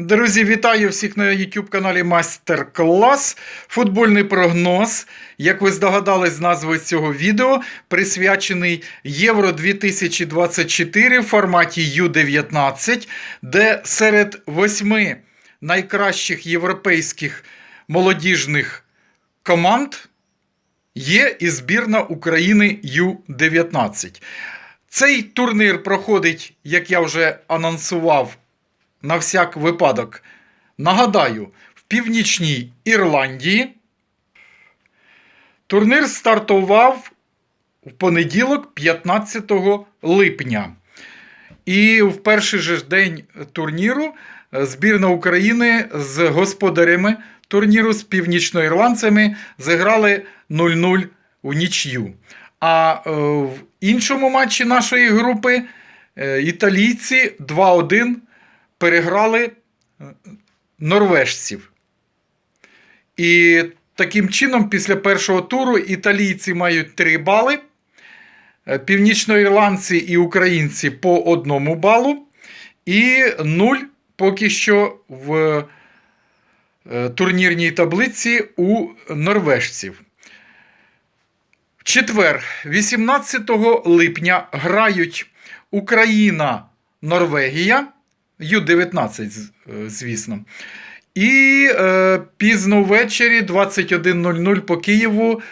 Друзі, вітаю всіх на YouTube каналі Майстер Клас. Футбольний прогноз, як ви здогадались з назви цього відео, присвячений Євро 2024 в форматі U19, де серед восьми найкращих європейських молодіжних команд є і збірна України Ю-19. Цей турнір проходить, як я вже анонсував, на всяк випадок. Нагадаю, в Північній Ірландії турнір стартував в понеділок, 15 липня. І в перший же день турніру е, збірна України з господарями турніру з північноірландцями зіграли 0-0 у нічю. А е, в іншому матчі нашої групи е, італійці 2-1 переграли е, норвежців. І таким чином, після першого туру італійці мають 3 бали, е, північноірландці і українці по одному балу, і 0 поки що в е, турнірній таблиці у норвежців. В четвер, 18 липня, грають Україна, Норвегія, Ю-19, е, звісно. І е, пізно ввечері, 21.00 по Києву,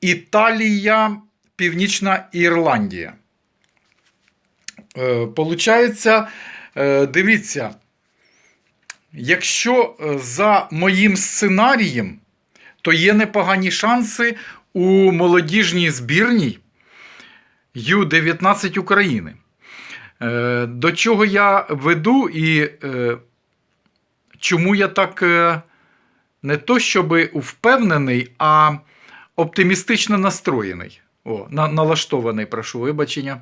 Італія, Північна Ірландія. Е, получається, е, дивіться, якщо за моїм сценарієм, то є непогані шанси у молодіжній збірній Ю-19 України. Е, До чого я веду і е, чому я так е, не то щоб впевнений, а оптимістично настроєний. О, на, налаштований, прошу вибачення.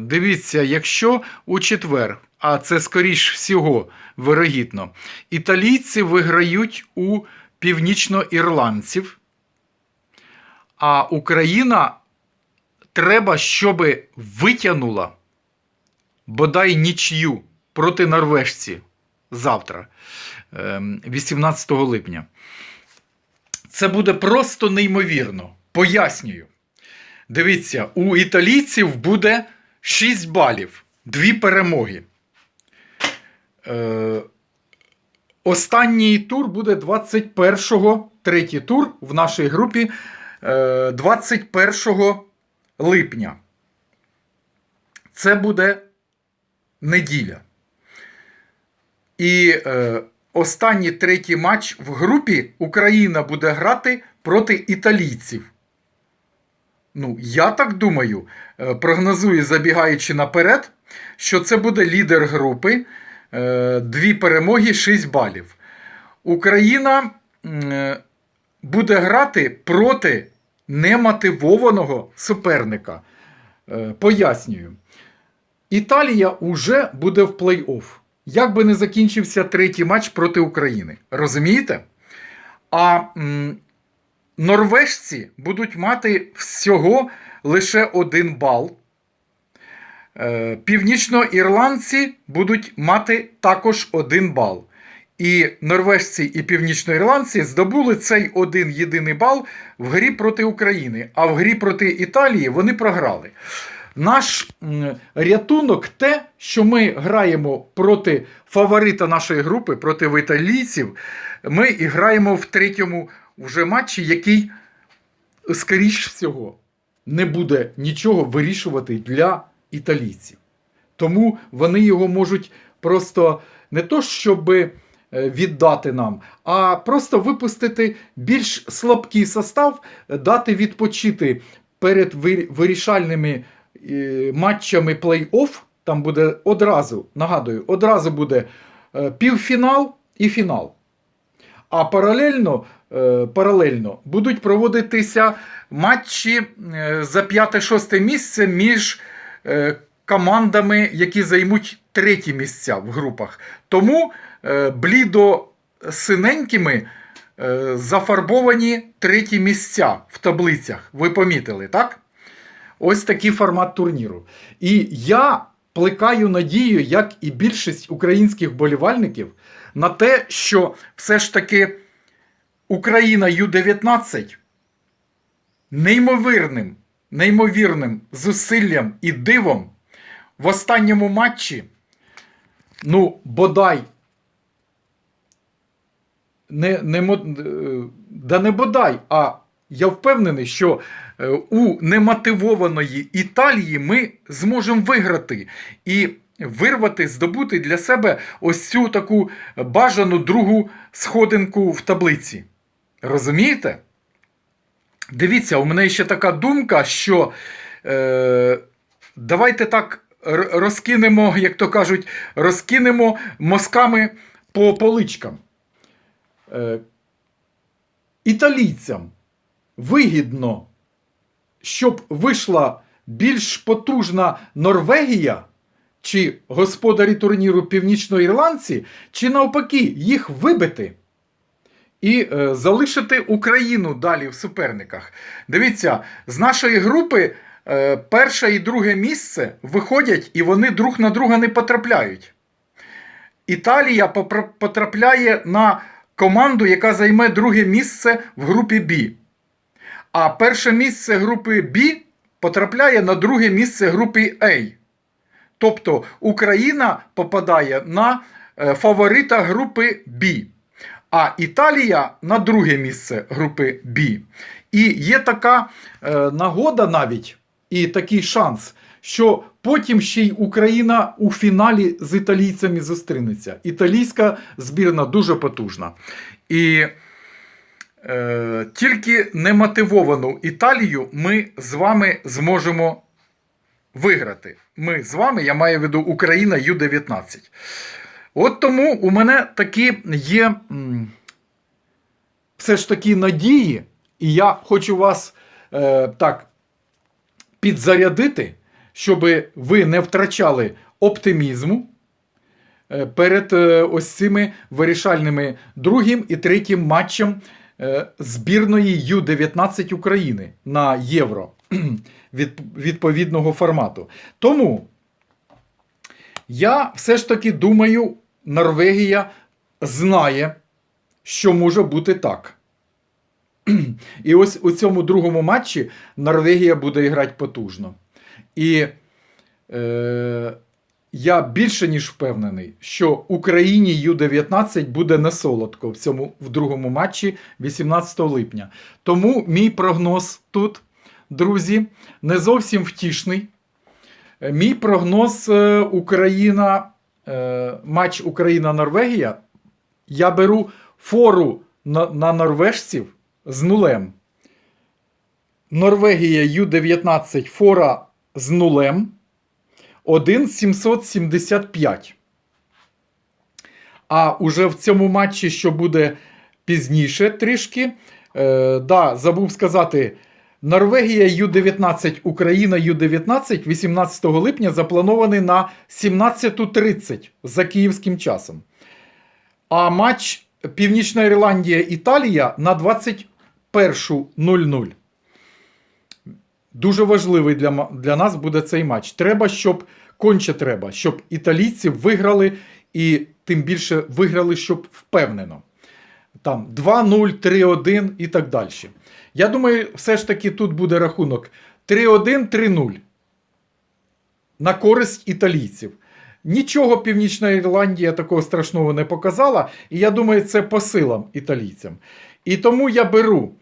Дивіться, якщо у четвер, а це скоріш всього вирогідно, італійці виграють у північноірландців, а Україна треба, щоб витягнула бодай нічю проти норвежці завтра, ем, 18 липня. Це буде просто неймовірно. Пояснюю. Дивіться, у італійців буде 6 балів, дві перемоги. Е, останній тур буде 21-го, третій тур в нашій групі е, 21 липня. Це буде неділя. І е, останній третій матч в групі Україна буде грати проти італійців. Ну, я так думаю, е, прогнозую, забігаючи наперед, що це буде лідер групи. е, Дві перемоги, 6 балів. Україна е, буде грати проти немотивованого суперника. Е, Пояснюю. Італія уже буде в плей-офф. Як би не закінчився третій матч проти України. Розумієте? А м, норвежці будуть мати всього лише один бал. Е, Північноірландці будуть мати також один бал. І норвежці і північноірландці здобули цей один єдиний бал в грі проти України, а в грі проти Італії вони програли. Наш рятунок те, що ми граємо проти фаворита нашої групи, проти італійців. Ми і граємо в третьому вже матчі, який, скоріш всього, не буде нічого вирішувати для італійців. Тому вони його можуть просто не то, щоб е, віддати нам, а просто випустити більш слабкий состав, дати відпочити перед вирішальними е, матчами плей-офф. Там буде одразу, нагадую, одразу буде е, півфінал і фінал. А паралельно, е, паралельно будуть проводитися матчі е, за 5-6 місце між е, командами, які займуть треті місця в групах. Тому е, блідо синенькими е, зафарбовані треті місця в таблицях. Ви помітили, так? Ось такий формат турніру. І я плекаю надію, як і більшість українських болівальників, на те, що все ж таки Україна Ю-19 неймовірним, неймовірним зусиллям і дивом в останньому матчі, ну, бодай, не, не, е, да не бодай, а я впевнений, що е, у немотивованої Італії ми зможемо виграти і вирвати, здобути для себе ось цю таку бажану другу сходинку в таблиці. Розумієте? Дивіться, у мене ще така думка, що е, давайте так розкинемо, як то кажуть, розкинемо мозками по поличкам. Е, італійцям вигідно, щоб вийшла більш потужна Норвегія чи господарі турніру північноірландці, чи навпаки їх вибити і е, залишити Україну далі в суперниках. Дивіться, з нашої групи е, перше і друге місце виходять, і вони друг на друга не потрапляють. Італія потрапляє на команду, яка займе друге місце в групі Б. А перше місце групи Б потрапляє на друге місце групи А. Тобто Україна попадає на е, фаворита групи Б, а Італія на друге місце групи Б. І є така е, нагода навіть і такий шанс, що потім ще й Україна у фіналі з італійцями зустрінеться. Італійська збірна дуже потужна. І е, тільки немотивовану Італію ми з вами зможемо виграти. Ми з вами, я маю в виду Україна Ю-19. От тому у мене такі є все ж таки надії, і я хочу вас е, так підзарядити, щоб ви не втрачали оптимізму е, перед е, ось цими вирішальними другим і третім матчем е, збірної Ю-19 України на Євро від, відповідного формату. Тому я все ж таки думаю, Норвегія знає, що може бути так. І ось у цьому другому матчі Норвегія буде грати потужно. І е, я більше ніж впевнений, що Україні Ю-19 буде не солодко в цьому в другому матчі 18 липня. Тому мій прогноз тут, друзі, не зовсім втішний. Е, Мій прогноз е, Україна, е, матч Україна-Норвегія. Я беру фору на, на норвежців з нулем. Норвегія Ю-19 фора з нулем 1,775. А уже в цьому матчі, що буде пізніше трішки, е, да, забув сказати. Норвегія Ю-19, Україна Ю-19 18 липня запланований на 17.30 за київським часом. А матч Північна Ірландія Італія на 21.00. Дуже важливий для, для нас буде цей матч. Треба, щоб конче треба, щоб італійці виграли і тим більше виграли, щоб впевнено. Там 2-0, 3-1 і так далі. Я думаю, все ж таки тут буде рахунок 3-1, 3-0 на користь італійців. Нічого Північна Ірландія такого страшного не показала, і я думаю, це по силам італійцям. І тому я беру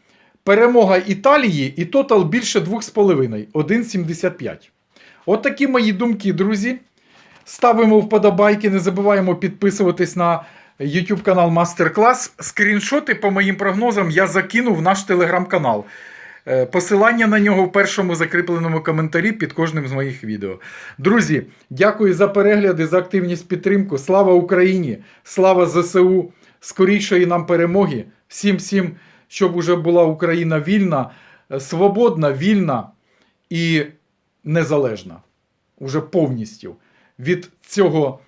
перемога Італії і тотал більше 2,5 1,75. От такі мої думки, друзі. Ставимо вподобайки, не забуваємо підписуватись на YouTube канал Мастер Клас. Скріншоти по моїм прогнозам я закину в наш телеграм-канал. Е, Посилання на нього в першому закріпленому коментарі під кожним з моїх відео. Друзі, дякую за перегляди, за активність підтримку. Слава Україні! Слава ЗСУ! Скорішої нам перемоги! Всім всім, щоб уже була Україна вільна, е, свободна, вільна і незалежна. Уже повністю від цього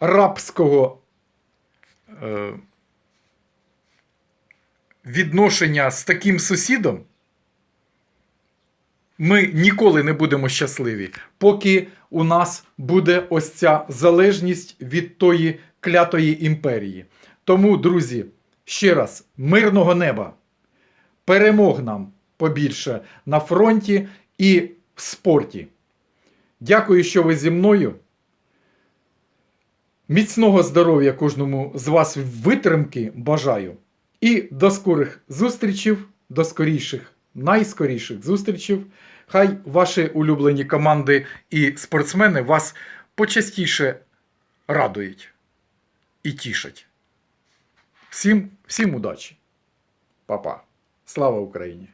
рабського е, відношення з таким сусідом, ми ніколи не будемо щасливі, поки у нас буде ось ця залежність від тої клятої імперії. Тому, друзі, ще раз, мирного неба, перемог нам побільше на фронті і в спорті. Дякую, що ви зі мною. Міцного здоров'я кожному з вас витримки бажаю. І до скорих зустрічів, до скоріших, найскоріших зустрічів. Хай ваші улюблені команди і спортсмени вас почастіше радують і тішать. Всім, всім удачі. Па-па. Слава Україні!